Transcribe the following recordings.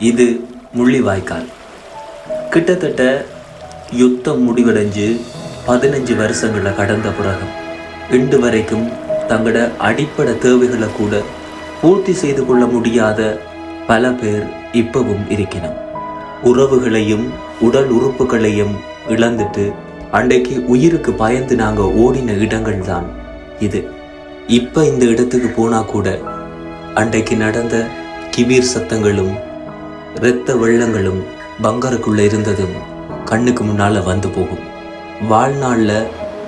இது முள்ளிவாய்க்கால். கிட்டத்தட்ட யுத்தம் முடிவடைஞ்சு பதினஞ்சு வருஷங்களை கடந்த பிறகு இன்று வரைக்கும் தங்களோட அடிப்படை தேவைகளை கூட பூர்த்தி செய்து கொள்ள முடியாத பல பேர் இப்பவும் இருக்கணும் உறவுகளையும் உடல் உறுப்புகளையும் இழந்துட்டு அன்றைக்கு உயிருக்கு பயந்து நாங்க ஓடின இடங்கள் தான் இது. இப்போ இந்த இடத்துக்கு போனா கூட அன்றைக்கு நடந்த கிபீர் சத்தங்களும் இரத்த வெள்ளங்களும் பங்கருக்குள்ளே இருந்ததும் கண்ணுக்கு முன்னால் வந்து போகும். வாழ்நாளில்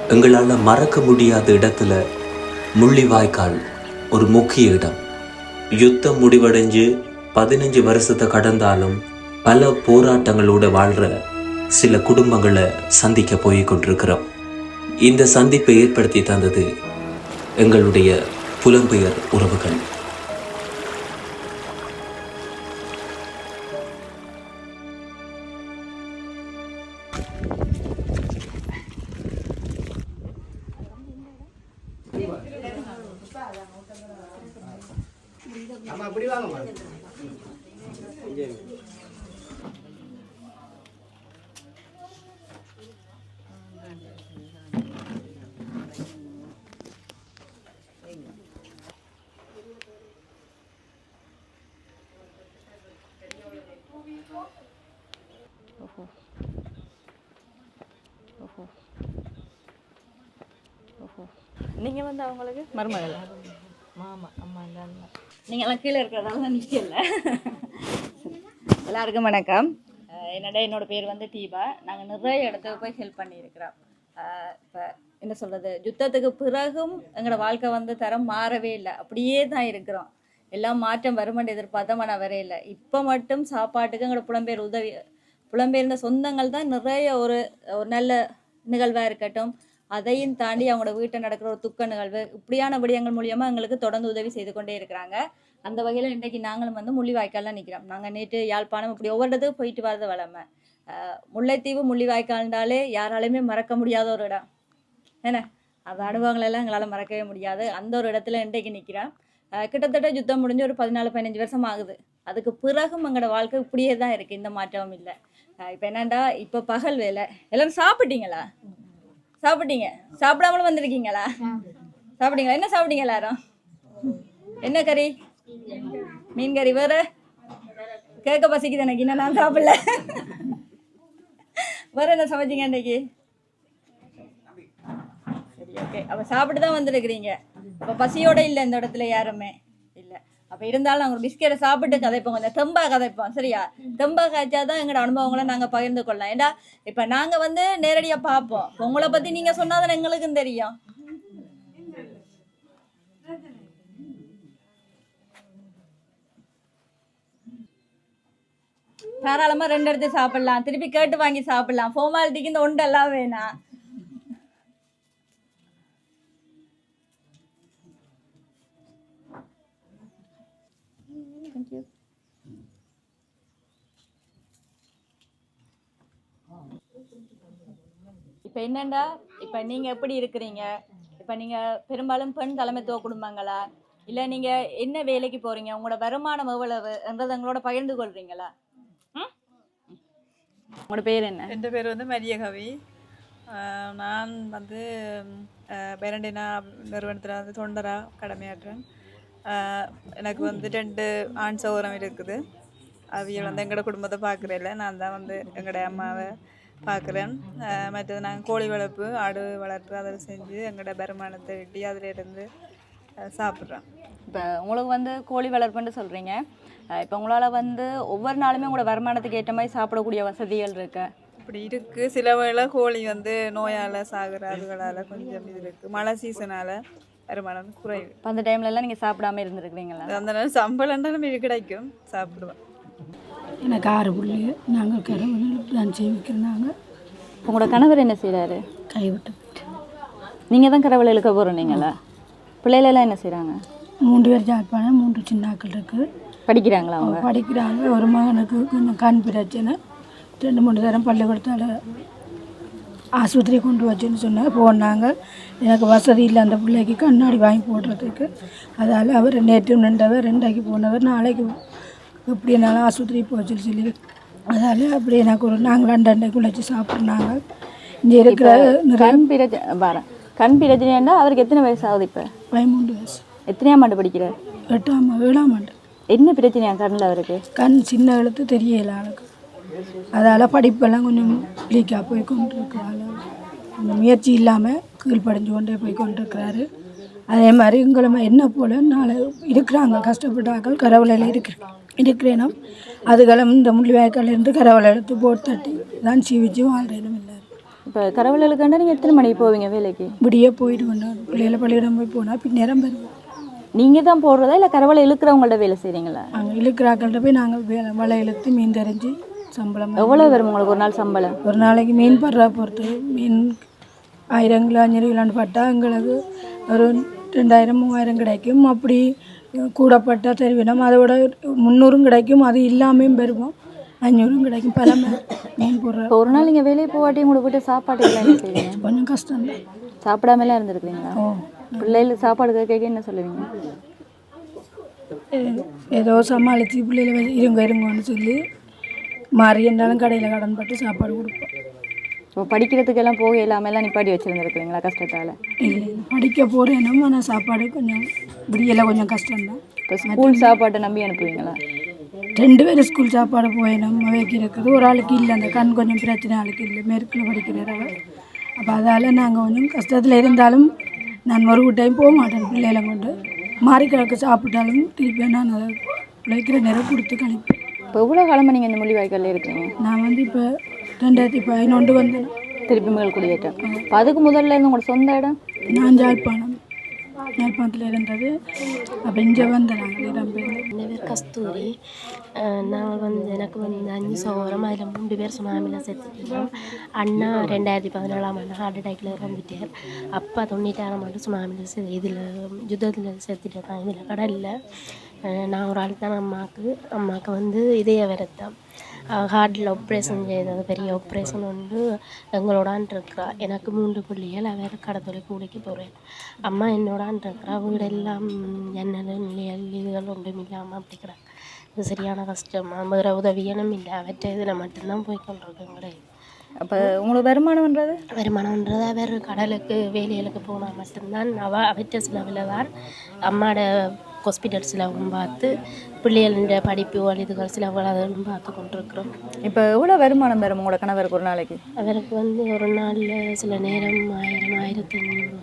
எங்களால் மறக்க முடியாத இடத்துல முள்ளிவாய்க்கால் ஒரு முக்கிய இடம். யுத்தம் முடிவடைஞ்சு பதினஞ்சு வருஷத்தை கடந்தாலும் பல போராட்டங்களோட வாழ்கிற சில குடும்பங்களை சந்திக்க போய் கொண்டிருக்கிறோம். இந்த சந்திப்பை ஏற்படுத்தி தந்தது எங்களுடைய புலம்பெயர் உறவுகள். நீங்க வந்து அவங்களுக்கு? மருமகள். மாமா அம்மா தான் நீங்களாம் கீழே இருக்கிறதால நிற்கல எல்லாருக்கும் வணக்கம். என்னோட என்னோட பேர் வந்து தீபா. நாங்கள் நிறைய இடத்துக்கு போய் ஹெல்ப் பண்ணியிருக்கிறோம். இப்போ என்ன சொல்கிறது யுத்தத்துக்கு பிறகும் எங்களோட வாழ்க்கை வந்து தரம் மாறவே இல்லை. அப்படியே தான் இருக்கிறோம். எல்லாம் மாற்றம் வருமென்று எதிர்பார்த்தோம் ஆனால் வரையில இப்போ மட்டும் சாப்பாட்டுக்கு எங்களோட புலம்பெயர் உதவி புலம்பெயர்ந்த சொந்தங்கள் தான் நிறைய ஒரு ஒரு நல்ல நிகழ்வாக இருக்கட்டும். அதையும் தாண்டி அவங்களோட வீட்டை நடக்கிற ஒரு துக்க நிகழ்வு இப்படியான விடயங்கள் மூலியமாக எங்களுக்கு தொடர்ந்து உதவி செய்து கொண்டே இருக்கிறாங்க. அந்த வகையில் இன்றைக்கு நாங்களும் வந்து முள்ளிவாய்க்காலில் நிற்கிறோம் நாங்கள் நேற்று யாழ்ப்பாணம் இப்படி ஒவ்வொரு போயிட்டு வரது வளமை முல்லைத்தீவு முள்ளிவாய்க்கால்னாலே யாராலையுமே மறக்க முடியாத ஒரு இடம். என்ன அந்த அனுபவங்கள் எல்லாம் எங்களால் மறக்கவே முடியாது. அந்த ஒரு இடத்துல இன்றைக்கு நிற்கிறேன் கிட்டத்தட்ட யுத்தம் முடிஞ்சு ஒரு பதினாலு பதினஞ்சு வருஷம் ஆகுது. அதுக்கு பிறகும் எங்களோட வாழ்க்கை இப்படியே தான் இருக்குது இந்த மாற்றமும் இல்லை. இப்போ என்னண்டா இப்போ பகல் வேலை எல்லாரும் சாப்பிட்டீங்களா? சாப்பிட்டீங்க? சாப்பிடாமலும் வந்திருக்கீங்களா? சாப்பிட்டீங்களா? என்ன சாப்பிட்டீங்க எல்லாரும்? என்ன கறி? மீன் கறி வேற? கேட்க பசிக்குது எனக்கு இன்னும் நான் சாப்பிடல. வேற என்ன சமைச்சீங்க இன்னைக்கு சரி ஓகே அப்போ சாப்பிட்டு தான் வந்திருக்கிறீங்க. அப்போ பசியோட இல்லை இந்த இடத்துல யாருமே. அப்போ இருந்தாலும் நாங்கள் ஒரு பிஸ்கெட்டை சாப்பிட்டு கதைப்போம். கொஞ்சம் தெம்பா கதைப்போம். சரியா? தெம்பா கதைச்சாதான் தான் எங்களோட அனுபவங்களை நாங்கள் பகிர்ந்து கொள்ளலாம். ஏண்டா இப்போ நாங்கள் வந்து நேரடியாக பார்ப்போம். உங்களை பற்றி நீங்கள் சொன்னாதான் எங்களுக்கும் தெரியும். தாராளமாக ரெண்டு எடுத்து சாப்பிடலாம். திருப்பி கேட்டு வாங்கி சாப்பிடலாம். ஃபார்மாலிட்டிக்கு இந்த ஒண்டெல்லாம் வேணாம். Thank you. இப்போ என்னண்டா? இப்போ நீங்கள் எப்படி இருக்கிறீங்க? இப்போ நீங்கள் பெரும்பாலும் பெண் தலைமைத்துவ குடும்பங்களா? இல்லை நீங்கள் என்ன வேலைக்கு போகிறீங்க உங்களோட வருமானம் எவ்வளவு? என்றதை எங்களோட பகிர்ந்து கொள்றீங்களா? ம்? உங்களோட பேர் என்ன? என் பேர் வந்து மரியகவி. நான் வந்து பேரண்டினா நிறுவனத்தில் வந்து தொண்டராக கடமையாற்றுறேன் ஆஹ் எனக்கு வந்து ரெண்டு ஆண் சௌரம் இருக்குது. அவியல் வந்து எங்களோட குடும்பத்தை பார்க்குறதில்ல நான் தான் வந்து எங்களோட அம்மாவை பார்க்குறேன் மற்றது நாங்கள் கோழி வளர்ப்பு ஆடு வளர்ப்பு அதில் செஞ்சு எங்களோட வருமானத்தை வெட்டி அதில் இருந்து சாப்பிட்றோம். இப்போ உங்களுக்கு வந்து கோழி வளர்ப்புன்னு சொல்கிறீங்க இப்போ உங்களால் வந்து ஒவ்வொரு நாளுமே உங்களோட வருமானத்துக்கு ஏற்ற மாதிரி சாப்பிடக்கூடிய வசதிகள் இருக்கு? இப்படி இருக்குது சில வேளை கோழி வந்து நோயால் சாகுற அதுகளால் கொஞ்சம் இது இருக்குது மழை சீசனால் வருமானம் குறைவு. இப்போ அந்த டைம்லலாம் நீங்கள் சாப்பிடாம இருந்திருக்கிறீங்களா? அந்த நேரம் சம்பளம்னா நமக்கு கிடைக்கும். சாப்பிடுவேன். எனக்கு ஆறு புள்ளி. நாங்கள் கடவுள் தான் சேமிக்கிறோம் நாங்கள் உங்களோட கணவர் என்ன செய்கிறாரு கைவிட்டு போயிட்டு. நீங்கள் தான் கடவுளை இழுக்க போகிறீங்களா பிள்ளைகளெல்லாம் என்ன செய்கிறாங்க மூன்று பேர் ஜாழ்ப்பாணம் மூன்று சின்னாக்கள் இருக்குது படிக்கிறாங்களா அவங்க? படிக்கிறாங்க ஒரு மகனுக்கு கொஞ்சம் கண் பிரச்சனை. ரெண்டு மூணு தரம் பள்ளிக்கூடத்தால் ஆஸ்பத்திரி கொண்டு வச்சுன்னு சொன்னால் போனாங்க. எனக்கு வசதி இல்லை அந்த பிள்ளைக்கு. கண்ணாடி வாங்கி போடுறதுக்கு. அதால் அவர் நேற்று நின்றவர் ரெண்டாக்கி போனவர் நாளைக்கு எப்படினாலும் ஆஸ்பத்திரி போச்சு சொல்லி அதால் அப்படி எனக்கு ஒரு நாங்கள் அண்டண்டைக்குள்ள வச்சு சாப்பிட்றாங்க இங்கே இருக்கிற கண் பிரச்சனை பாரேன் கண் பிரச்சனைன்னா அவருக்கு எத்தனை வயசு ஆகுது இப்போ? பதிமூன்று வயசு. எத்தனையாம் ஆண்டு படிக்கிறார்? எட்டாம் ஏழாம் ஆண்டு. என்ன பிரச்சனையா கண்ணில் அவருக்கு? கண் சின்ன எழுத்து தெரியல ஆளுக்கு அதால் படிப்பெல்லாம் கொஞ்சம் லீக்காக போய் கொண்டிருக்கிறாள் அந்த முயற்சி இல்லாமல் கீழ்ப்படைஞ்சு கொண்டே போய் கொண்டிருக்கிறாரு அதே மாதிரி எங்களும் என்ன போல நாளை இருக்கிறாங்க கஷ்டப்பட்டாக்கள் கரவலையில் இருக்கிற இருக்கிறேனும் அதுகளும் இந்த முள்ளிவாய்க்காலேருந்து கரவலை எடுத்து போட்டு தட்டி தான் சீவிச்சு வாழ்றதும் இல்லை. இப்போ கரவலுக்காண்டா நீங்கள் எத்தனை மணிக்கு போவீங்க வேலைக்கு? இப்படியே போயிட்டு வந்தோம் பிள்ளைகளை பள்ளியிடம் போய் போனால் பின்னேரம் வருவோம் நீங்கள் தான் போடுறதா இல்லை கரவலை இழுக்கிறவங்கள்ட்ட வேலை செய்கிறீங்களா அங்கே இழுக்கிறாக்கள்கிட்ட போய் நாங்கள் வேலை வலை இழுத்து மீன் தெரிஞ்சு சம்பளம் எவ்வளோ வரும் உங்களுக்கு ஒரு நாள் சம்பளம்? ஒரு நாளைக்கு மீன் படுறா பொறுத்து. மீன் ஆயிரம் கிலோ அஞ்சூறு கிலோன்னு பட்டா எங்களுக்கு ஒரு ரெண்டாயிரம் மூவாயிரம் கிடைக்கும். அப்படி கூடப்பட்டா தெரிவினோம் அதோட முந்நூறும் கிடைக்கும். அது இல்லாமையும் பெறுவோம். அஞ்சூறும் கிடைக்கும். பல மீன் போடுற. ஒரு நாள் நீங்கள் வேலையை போகாட்டி உங்களுக்கு போட்டு சாப்பாடு எல்லாம் செய்வீங்க? கொஞ்சம் கஷ்டம்தான். சாப்பிடாமலாம் இருந்திருக்கிறீங்களா? ஓ. பிள்ளைகளுக்கு சாப்பாடு கேட்க என்ன சொல்லுவீங்க? ஏதோ சமாளித்து பிள்ளைகளை இருங்க இருங்கன்னு சொல்லி மாறி இருந்தாலும் கடையில் கடன் பட்டு சாப்பாடு கொடுப்போம். இப்போ படிக்கிறதுக்கெல்லாம் போக இல்லாமலாம் நிப்பாட்டி வச்சுருந்துருக்குறீங்களா கஷ்டத்தால்? இல்லை படிக்க போகிறேனும் ஆனால் சாப்பாடு கொஞ்சம் விடியெல்லாம் கொஞ்சம் கஷ்டம்தான். இப்போ ஸ்கூல் சாப்பாட்டை நம்பி அனுப்புவீங்களா? ரெண்டு பேரும் ஸ்கூல் சாப்பாடு போய் நம்ம வைக்கிறது ஒரு ஆளுக்கு இல்லை. அந்த கண் கொஞ்சம் பிரச்சனை ஆளுக்கு இல்லை. மேற்கில் படிக்கிறார் அவர். அப்போ அதால் நாங்கள் கொஞ்சம் கஷ்டத்தில் இருந்தாலும் நான் ஒரு டைம் போக மாட்டேன் பிள்ளைகளை கொண்டு. மாறி கிழக்கு சாப்பிட்டாலும் திருப்பி நான் அதை உழைக்கிற நேரம் கொடுத்து கழிப்பேன் இப்போ எவ்வளோ காலமாக நீங்கள் இந்த மொழி வாய்க்காலில் இருக்கிறீங்க நான் வந்து இப்போ ரெண்டாயிரத்தி பதினொன்று வந்தேன். திருப்பி மேல் குடியேற்றம். இப்போ அதுக்கு முதல்ல இருந்து உங்களோட சொந்த இடம்? நான் ஜாழ்ப்பாணம் ஜாழ்ப்பாணத்தில் இருந்தது. அப்போ இங்கே வந்தேன் நாங்கள் இடம்பெயர்ந்து என் பேர் கஸ்தூரி. நாங்கள் வந்து எனக்கு வந்து அஞ்சு சகோதரம் அதில் மூன்று பேர் சுனாமியில் செத்துட்டோம். அண்ணா ரெண்டாயிரத்தி பதினேழாம் ஆண்டு ஹார்ட் அட்டாக்ல இறந்துட்டார். அப்பா தொண்ணூറ്റാறாம் ஆண்டு சுனாமியில் செ இதில் யுத்தத்தில் செத்துட்டாங்க இதில் கடலில். நான் ஒரு ஆள் தான் அம்மாவுக்கு அம்மாவுக்கு வந்து இதய விரத்தம் ஹார்ட்டில் ஆப்ரேஷன் செய்தது பெரிய ஆப்ரேஷன் வந்து எங்களோடான் இருக்கிறா. எனக்கு மூன்று பிள்ளைகள் அவர் கடத்தொழில் கூலிக்கு போகிறேன் அம்மா என்னோடான் இருக்கிறா. வீடெல்லாம் ஜன்னல் நிலையல் இதுகள் ஒன்றும் இல்லாமல் அப்படி கிடக்கு இது சரியான கஷ்டமா. வேறு உதவியனும் இல்லை. அவற்றை இதில் மட்டும்தான் போய் கொண்டிருக்கேங்களே. அப்போ உங்களுக்கு வருமானம்ன்றது வருமானம்ன்றது அவர் கடலுக்கு வேலைகளுக்கு போனால் மட்டும்தான். அவ அவற்ற செலவில் தான் அம்மாட ஹாஸ்பிட்டல் செலவும் பார்த்து பிள்ளைகளின் படிப்பு இதுகள் செலவுகள் அதெல்லாம் பார்த்து கொண்டிருக்கிறோம். இப்போ எவ்வளோ வருமானம் வரும் உங்களோட கணவருக்கு ஒரு நாளைக்கு? அவருக்கு வந்து ஒரு நாளில் சில நேரம் ஆயிரம் ஆயிரத்தி ஐநூறு.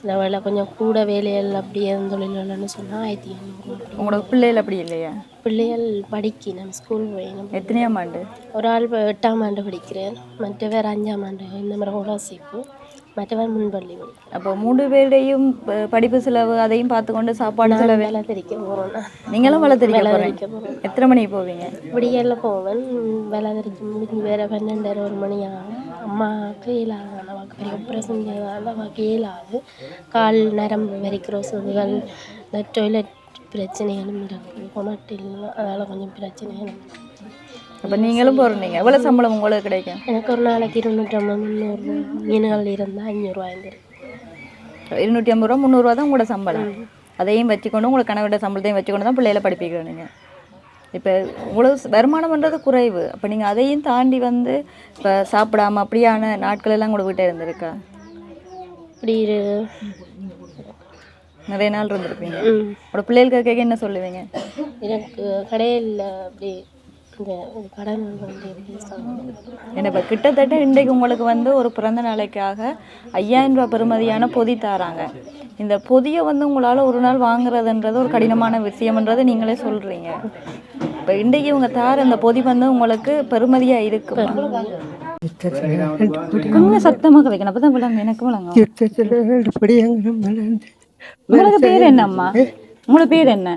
சில வேளை கொஞ்சம் கூட வேலைகள் அப்படியே தொழில்கள்னு சொன்னால் ஆயிரத்தி ஐநூறு. உங்களோட பிள்ளைகள் அப்படி இல்லையா? பிள்ளைகள் படிக்கணும் ஸ்கூல் போயணும் எத்தனையாம் ஆண்டு? ஒரு ஆள் எட்டாம் ஆண்டு படிக்கிறேன். மற்றவர் அஞ்சாம் ஆண்டு இந்த மாதிரி ஹோலாசிப்பு மற்றவர் முன்பள்ளி அப்போ மூன்று பேருடையும் படிப்பு செலவு அதையும் பார்த்துக்கொண்டு சாப்பாடு செலவு வேலை தெரிக்க போகிறோம் நீங்களும் வளர்த்துறீங்க வேலை போகிறீங்க தெரிக்க போகிறோம் எத்தனை மணிக்கு போவீங்க? விடியல்ல போவேன். வேலை தெரிக்க முடிஞ்சு வேறு பன்னெண்டரை ஒரு மணி ஆகும். அம்மாவுக்கு இயலாது அம்மாவுக்கு பெரிய ஆப்ரேஷன் அம்மாவுக்கு இயலாது கால் நரம்பு வரைக்கிற வசதிகள் இந்த டொய்லெட் பிரச்சனைகளும் இருக்குது கொமட்டில் அதனால் கொஞ்சம் பிரச்சனைகளும் அப்போ நீங்களும் போகிறீங்க எவ்வளோ சம்பளம் உங்களுக்கு கிடைக்கும்? எனக்கு ஒரு நாளைக்கு இருநூற்றம்பது முந்நூறு மீன்கள் இருந்தால் அஞ்சூறுவா இருந்துருக்கு. இருநூற்றி ஐம்பது ரூபா முந்நூறுரூவா தான் உங்களோட சம்பளம். அதையும் வச்சுக்கொண்டு உங்களோட கணவரோட சம்பளத்தையும் வச்சுக்கொண்டு தான் பிள்ளைகளை படிப்பிக்கிறோம் நீங்கள் இப்போ உங்களுக்கு வருமானம்ன்றது குறைவு. அப்போ நீங்கள் அதையும் தாண்டி வந்து இப்போ சாப்பிடாம அப்படியான நாட்கள் எல்லாம் கூட வீட்டை இருந்திருக்கா? இப்படி இரு. நிறைய நாள் இருந்திருப்பீங்க. உங்களோட பிள்ளைகளுக்கு கேட்க என்ன சொல்லுவீங்க? எனக்கு கடையில் அப்படி என்ன இப்போ கிட்டத்தட்ட இன்றைக்கு உங்களுக்கு வந்து ஒரு பிறந்த நாளைக்காக ஐயாயிரம் ரூபாய் பெறுமதியான பொதி தாராங்க. இந்த பொதியை வந்து உங்களால் ஒரு நாள் வாங்குறதுன்றது ஒரு கடினமான விஷயம்ன்றது நீங்களே சொல்றீங்க. இப்போ இன்றைக்கு இவங்க தார அந்த பொதி வந்து உங்களுக்கு பெருமதியாக இருக்கும் சத்தமாக கிடைக்கணும் அப்போ விளங்கும் எனக்கு விளங்கும். உங்களுக்கு பேர் என்ன அம்மா உங்களுக்கு பேர் என்ன?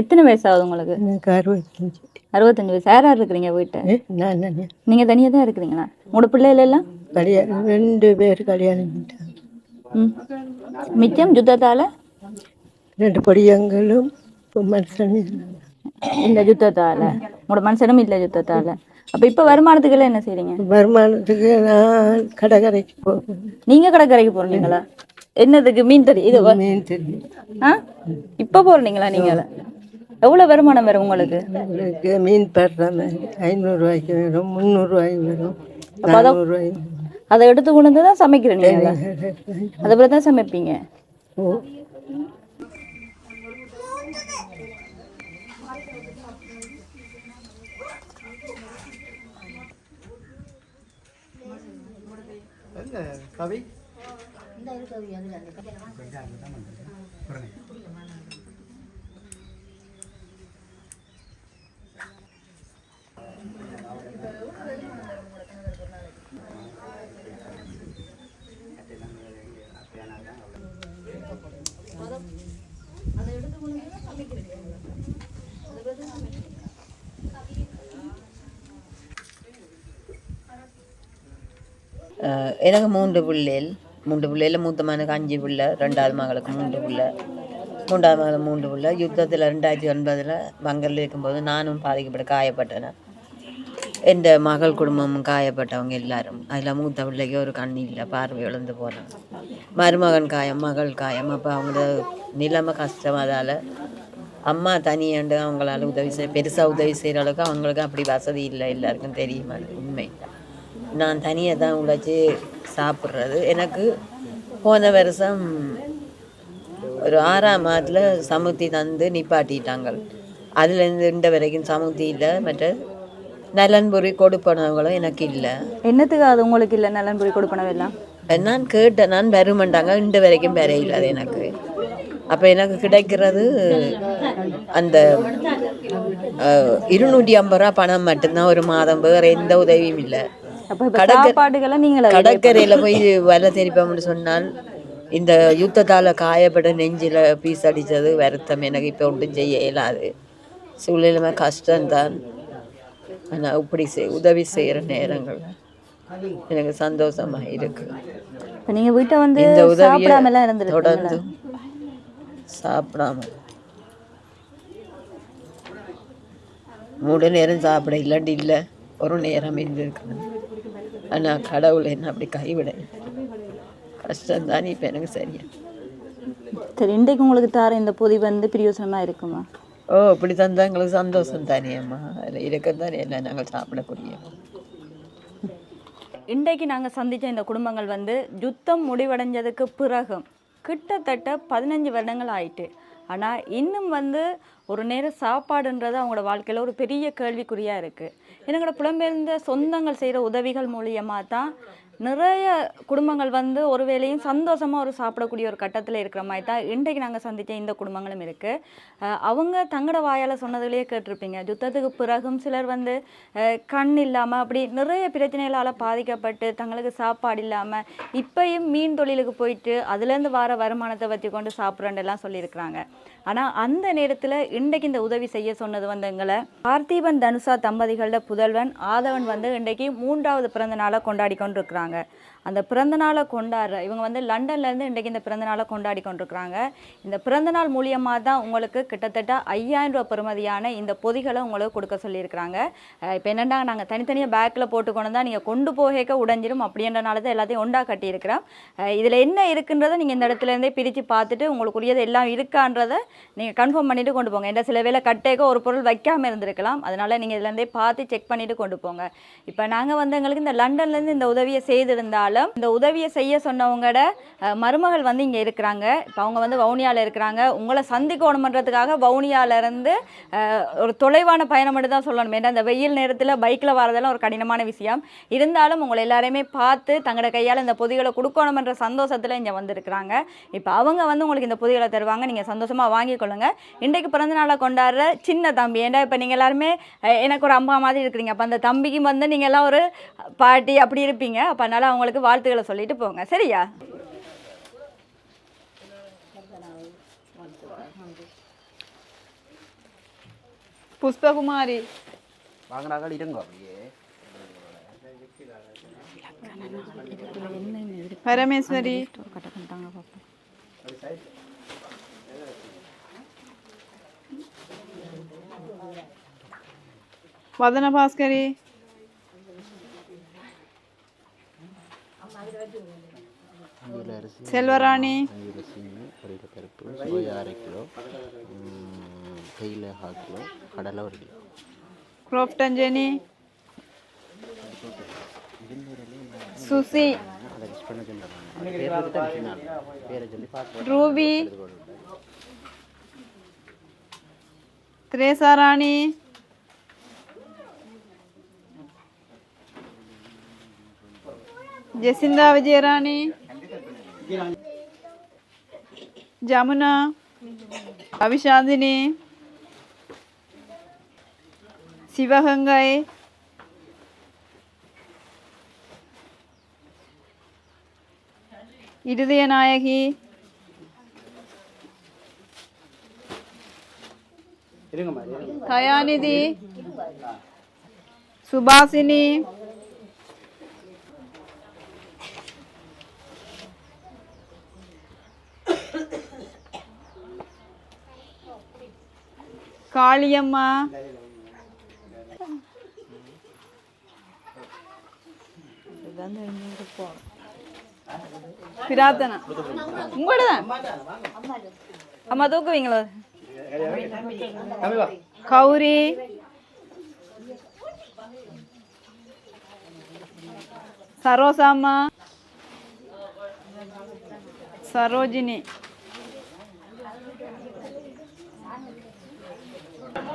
எத்தனை வயசாகுது உங்களுக்கு? எனக்கு அறுபத்தஞ்சு. அறுபத்தஞ்சு வயசு யார் யார் இருக்கிறீங்க ஏ, நான் நான்? நீங்கள் தனியாக தான் இருக்கிறீங்களா? உங்களோட பிள்ளைகள் எல்லாம்? கல்யாணம் ரெண்டு பேர் கல்யாணம் ம். மிச்சம் யுத்தத்தால்? ரெண்டு பொடியங்களும் மனுஷனும். இந்த யுத்தத்தால். உங்களோட மனுஷனும் இல்லை யுத்தத்தால். அப்போ இப்போ வருமானத்துக்கு எல்லாம் என்ன செய்றீங்க? வருமானத்துக்கு நான் கடற்கரைக்கு போவேன். நீங்கள் கடற்கரைக்கு போகிறீங்களா என்னதுக்கு மீன் தறி? இது மீன் தெரியும் ஆ? இப்போ போகிறீங்களா நீங்கள் எவ்வளோ வருமானம் வரும் உங்களுக்கு? உங்களுக்கு மீன் மாதிரி ஐநூறுரூவாய்க்கு வரும் முந்நூறுரூவாய்க்கு வரும் நானூறுரூவாய்க்கு அதை எடுத்து கொண்டு வந்து தான் சமைக்கிறேன் நீங்கள் அதை பிறகு தான் சமைப்பீங்க? ஓ. அஹ் எனக்கு மூன்று பிள்ளைகள். மூன்று பிள்ளையில் மூத்த மகனுக்கு அஞ்சு பிள்ளை ரெண்டாவது மகளுக்கு மூன்று பிள்ளை. மூன்றாவது மகள் மூன்று பிள்ளை. யுத்தத்தில் ரெண்டாயிரத்தி ஒன்பதில் பங்கரில் இருக்கும்போது நானும் பாதிக்கப்பட்ட காயப்பட்டேன். எந்த மகள் குடும்பமும் காயப்பட்டவங்க எல்லாரும் அதில் மூத்த பிள்ளைக்கு ஒரு கண் இல்லை பார்வை இழந்து போகிறாங்க மருமகன் காயம் மகள் காயம் அப்போ அவங்களோட நிலைமை கஷ்டம் அதால் அம்மா தனியாண்டு அவங்களால உதவி செய்ய பெருசாக உதவி செய்கிற அளவுக்கு அவங்களுக்கு அப்படி வசதி இல்லை எல்லாருக்கும் தெரியுமா அது உண்மை நான் தனியாக தான் உழைச்சி சாப்பிட்றது. எனக்கு போன வருஷம் ஒரு ஆறாம் மாதத்தில் சமுத்தி தந்து நிப்பாட்டிட்டாங்க அதுலேருந்து இந்த வரைக்கும் சமுத்தி இல்லை. மற்ற நலன்புரி கொடுப்பனவங்களும் எனக்கு இல்லை. என்னத்துக்கு அது உங்களுக்கு இல்லை நலன்புரி கொடுப்பனவெல்லாம்? நான் கேட்டேன் நான் வருமாட்டாங்க இந்த வரைக்கும் இல்லை அது எனக்கு. அப்போ எனக்கு கிடைக்கிறது அந்த இருநூற்றி ஐம்பது ரூபா பணம் மட்டும்தான். ஒரு மாதம் வேறு எந்த உதவியும் இல்லை. கடற்கரையில் போய் வலை தெரிப்போம்னு சொன்னால் இந்த யுத்தத்தால் காயப்பட்ட நெஞ்சில் பீஸ் அடித்தது வருத்தம். எனக்கு இப்போ ஒன்றும் செய்ய இயலாது. சூழ்நிலைமை கஷ்டம்தான். ஆனால் இப்படி செய் உதவி செய்கிற நேரங்கள் எனக்கு சந்தோஷமாக இருக்கு. நீங்கள் வீட்டை வந்து இந்த உதவியை தொடர்ந்து சாப்பிடாம. மூணு நேரம் சாப்பிட இல்லாட்டி இல்லை ஒரு நேரம் இருந்திருக்கணும். ஆனால் கடவுள் என்ன அப்படி கைவிட. கஷ்டம்தான் இப்போ எனக்கு சரியா. சரி இன்றைக்கு உங்களுக்கு தார இந்த பொதி வந்து பிரியோசனமாக இருக்குமா? ஓ இப்படி தந்தா எங்களுக்கு சந்தோஷம் தானே அம்மா. அதில் இருக்கத்தானே எல்லாம் நாங்கள் சாப்பிடக்கூடிய இன்றைக்கு நாங்கள் சந்தித்த இந்த குடும்பங்கள் வந்து யுத்தம் முடிவடைஞ்சதுக்கு பிறகும் கிட்டத்தட்ட பதினஞ்சு வருடங்கள் ஆயிட்டு. ஆனால் இன்னும் வந்து ஒரு நேரம் சாப்பாடுன்றது அவங்களோட வாழ்க்கையில் ஒரு பெரிய கேள்விக்குறியாக இருக்குது என்னோட புலம்பெயர்ந்த சொந்தங்கள் செய்கிற உதவிகள் மூலியமாக தான் நிறைய குடும்பங்கள் வந்து ஒரு வேளையும் சந்தோஷமாக ஒரு சாப்பிடக்கூடிய ஒரு கட்டத்தில் இருக்கிற மாதிரி தான் இன்றைக்கு நாங்கள் சந்தித்த இந்த குடும்பங்களும் இருக்குது அவங்க தங்களோட வாயால் சொன்னதுலேயே கேட்டிருப்பீங்க. யுத்தத்துக்கு பிறகும் சிலர் வந்து கண் இல்லாமல் அப்படி நிறைய பிரச்சனைகளால் பாதிக்கப்பட்டு தங்களுக்கு சாப்பாடு இல்லாமல் இப்போயும் மீன் தொழிலுக்கு போயிட்டு அதுலேருந்து வர வருமானத்தை வச்சு கொண்டு சாப்பிட்றேன்லாம் சொல்லியிருக்கிறாங்க. ஆனால் அந்த நேரத்தில் இன்றைக்கு இந்த உதவி செய்ய சொன்னது வந்து எங்களை பார்த்திபன் தனுஷா தம்பதிகளோட புதல்வன் ஆதவன் வந்து இன்றைக்கு மூன்றாவது பிறந்த நாளை கொண்டாடி கொண்டிருக்கிறாங்க. அந்த பிறந்த நாளை கொண்டாடுற இவங்க வந்து லண்டன்லேருந்து இன்றைக்கு இந்த பிறந்த நாளை கொண்டாடி கொண்டிருக்கிறாங்க. இந்த பிறந்த நாள் மூலியமாக தான் உங்களுக்கு கிட்டத்தட்ட ஐயாயிரம் ரூபாய் பெறுமதியான இந்த பொதிகளை உங்களுக்கு கொடுக்க சொல்லியிருக்கிறாங்க. இப்போ என்னென்னா நாங்கள் தனித்தனியாக பேக்கில் போட்டு கொண்டு தான் நீங்கள் கொண்டு போகக்க உடஞ்சிரும். அப்படின்றனால தான் எல்லாத்தையும் ஒண்டா கட்டியிருக்கிறோம். இதில் என்ன இருக்குன்றதை நீங்கள் இந்த இடத்துல இருந்தே பிரித்து பார்த்துட்டு உங்களுக்குரியது எல்லாம் இருக்கான்றதை நீங்கள் கன்ஃபார்ம் பண்ணிட்டு கொண்டு போங்க. ஏன்னா சில வேளை கட்டேக்க ஒரு பொருள் வைக்காமல் இருந்திருக்கலாம். அதனால் நீங்கள் இதுலேருந்தே பார்த்து செக் பண்ணிட்டு கொண்டு போங்க. இப்போ நாங்கள் வந்து எங்களுக்கு இந்த லண்டன்லேருந்து இந்த உதவியை செய்திருந்தாலும் இந்த உதவியை செய்ய சொன்னவங்களோட மருமகள் வந்து இங்கே இருக்கிறாங்க. இப்போ அவங்க வந்து வவுனியாவில் இருக்கிறாங்க. உங்களை சந்திக்கணுமன்றதுக்காக வவுனியாவிலேருந்து ஒரு தொலைவான பயணம் மட்டும் தான் சொல்லணும். ஏன்னா இந்த வெயில் நேரத்தில் பைக்கில் வரதெல்லாம் ஒரு கடினமான விஷயம். இருந்தாலும் உங்களை எல்லாரையுமே பார்த்து தங்களோட கையால் இந்த பொதிகளை கொடுக்கணுமன்ற சந்தோஷத்தில் இங்கே வந்திருக்கிறாங்க. இப்போ அவங்க வந்து உங்களுக்கு இந்த பொதிகளை தருவாங்க. நீங்கள் சந்தோஷமாக வாங்கிக்கொள்ளுங்க இன்றைக்கு பிறந்த நாளை கொண்டாடுற சின்ன தம்பி. ஏன்னா இப்போ நீங்கள் எல்லாருமே எனக்கு ஒரு அம்மா மாதிரி இருக்கிறீங்க. அப்போ அந்த தம்பிக்கு வந்து நீங்கள் எல்லாம் ஒரு பாட்டி அப்படி இருப்பீங்க. அப்போ அதனால் அவங்களுக்கு வாழ்த்துக்களை சொல்லிட்டு போங்க. சரியா? புஷ்பகுமாரி. வாங்கினாக்கள் இருங்க. அப்படியே பரமேஸ்வரி. வதன பாஸ்கரி செல்வராணி பருப்பு சோயா அரை கிலோ தேயிலை ஹால் கிலோ கடலை ஒரு kilo Crofton Jenny Susie Ruby Thresarani Jasinda Vijayarani Jamuna Abishanthini Sivagangai Iruthayanayaki Dayanidhi Subasini Kaliyamma. Prarthana. உங்களோட அம்மா தூக்குவீங்களா? கௌரி. சரோசாம்மா சரோஜினி.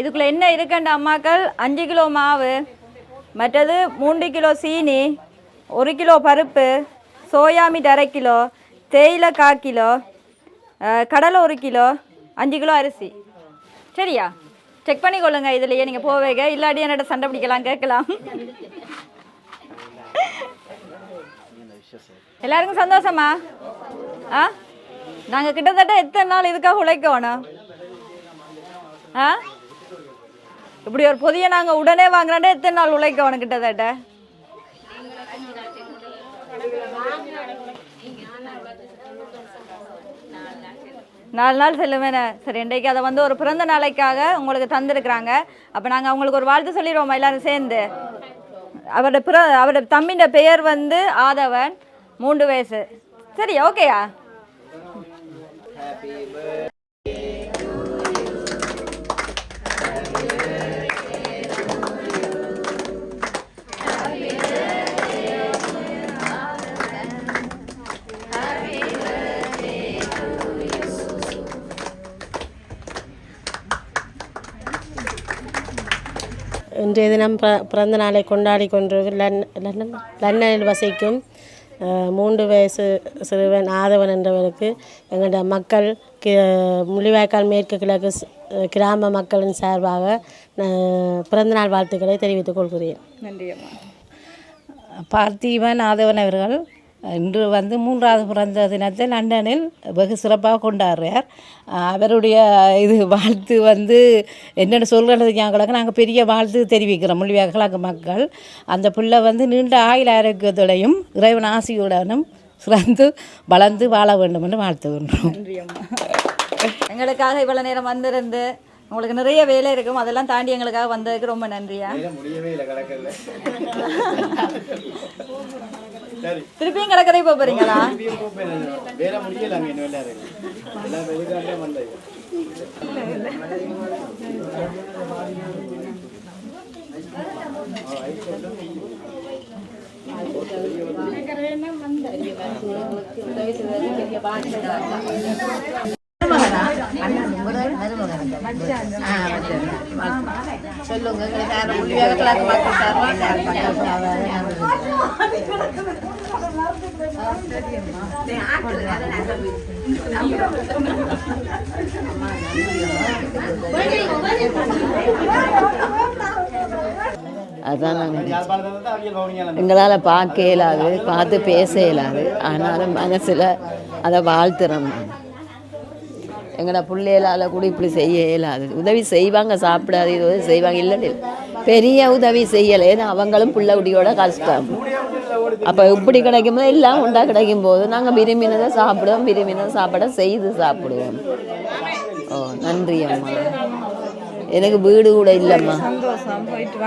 இதுக்குள்ள என்ன இருக்குண்ட அம்மாக்கள்? அஞ்சு கிலோ மாவு மற்றது மூன்று கிலோ சீனி ஒரு கிலோ பருப்பு சோயா மீட் அரை கிலோ தேயிலை கா கிலோ கடலை ஒரு கிலோ அஞ்சு கிலோ அரிசி. சரியா? செக் பண்ணி கொள்ளுங்க இதுலயே நீங்கள் போவேங்க இல்லாட்டி என்னோட சண்டை பிடிக்கலாம் கேட்கலாம். எல்லாருக்கும் சந்தோஷமா? ஆ? நாங்கள் கிட்டத்தட்ட எத்தனை நாள் இதுக்காக உழைக்கணும்? ஆ? இப்படி ஒரு புதிய நாங்கள் உடனே வாங்குறாண்டே எத்தனை நாள் உழைக்கணும் கிட்டத்தட்ட நாலு நாள் செல்லுவேன். சரி இன்றைக்கு அதை வந்து ஒரு பிறந்த நாளைக்காக உங்களுக்கு தந்திருக்கிறாங்க. அப்போ நாங்கள் அவங்களுக்கு ஒரு வாழ்த்து சொல்லிடுவோம் எல்லாரும் சேர்ந்து? அவரோட பிற அவரோட தம்பியோட பெயர் வந்து ஆதவன் மூன்று வயசு. சரி ஓகேயா? இன்றைய தினம் பிற பிறந்த நாளை கொண்டாடி கொண்டு லன் லண்டன் லண்டனில் வசிக்கும் மூன்று வயசு சிறுவன் ஆதவன் என்றவருக்கு எங்களோட மக்கள் கி முள்ளிவாய்க்கால் மேற்கு கிழக்கு கிராம மக்களின் சார்பாக பிறந்தநாள் வாழ்த்துக்களை தெரிவித்துக் கொள்கிறேன். நன்றி அம்மா ஆதவன் அவர்கள் இன்று வந்து மூன்றாவது பிறந்த தினத்தை லண்டனில் வெகு சிறப்பாக கொண்டாடுறார். அவருடைய இது வாழ்த்து வந்து என்னென்னு சொல்கிறதுக்கு எங்களுக்கு நாங்கள் பெரிய வாழ்த்து தெரிவிக்கிறோம். மொழியாக கிழக்கு மக்கள். அந்த பிள்ளை வந்து நீண்ட ஆயுள் ஆரோக்கியத்துடையும் இறைவன் ஆசியுடனும் சிறந்து வளர்ந்து வாழ வேண்டும் என்று வாழ்த்துகின்றோம். நன்றி அம்மா எங்களுக்காக இவ்வளோ நேரம் வந்திருந்து உங்களுக்கு நிறைய வேலை இருக்கும். அதெல்லாம் தாண்டி எங்களுக்காக வந்ததுக்கு ரொம்ப நன்றியா? திருப்பியும் கடற்கரை போக போறீங்களா? வேற முடியல அங்கே எல்லாம் வந்தது யாரும் அதான் நாங்கள் எங்களால் பார்க்க இயலாது பார்த்து பேச இயலாது. ஆனாலும் மனசில் அதை வாழ்த்துறோம் நாங்கள் எங்களோட பிள்ளைகளால் கூட இப்படி செய்ய இயலாது உதவி செய்வாங்க சாப்பிடாது இது உதவி செய்வாங்க இல்லைன்னு. இல்லை. பெரிய உதவி செய்யலை. ஏன்னா அவங்களும் பிள்ளை குடியோட கஷ்டம். அப்போ இப்படி கிடைக்கும் போது எல்லாம் உண்டா கிடைக்கும் போது நாங்கள் விரும்பினதை சாப்பிடுவோம் விரும்பினதை சாப்பிட செய்து சாப்பிடுவோம். ஓ நன்றி அம்மா. எனக்கு வீடு கூட இல்லைம்மா. சந்தோஷம் போயிட்டு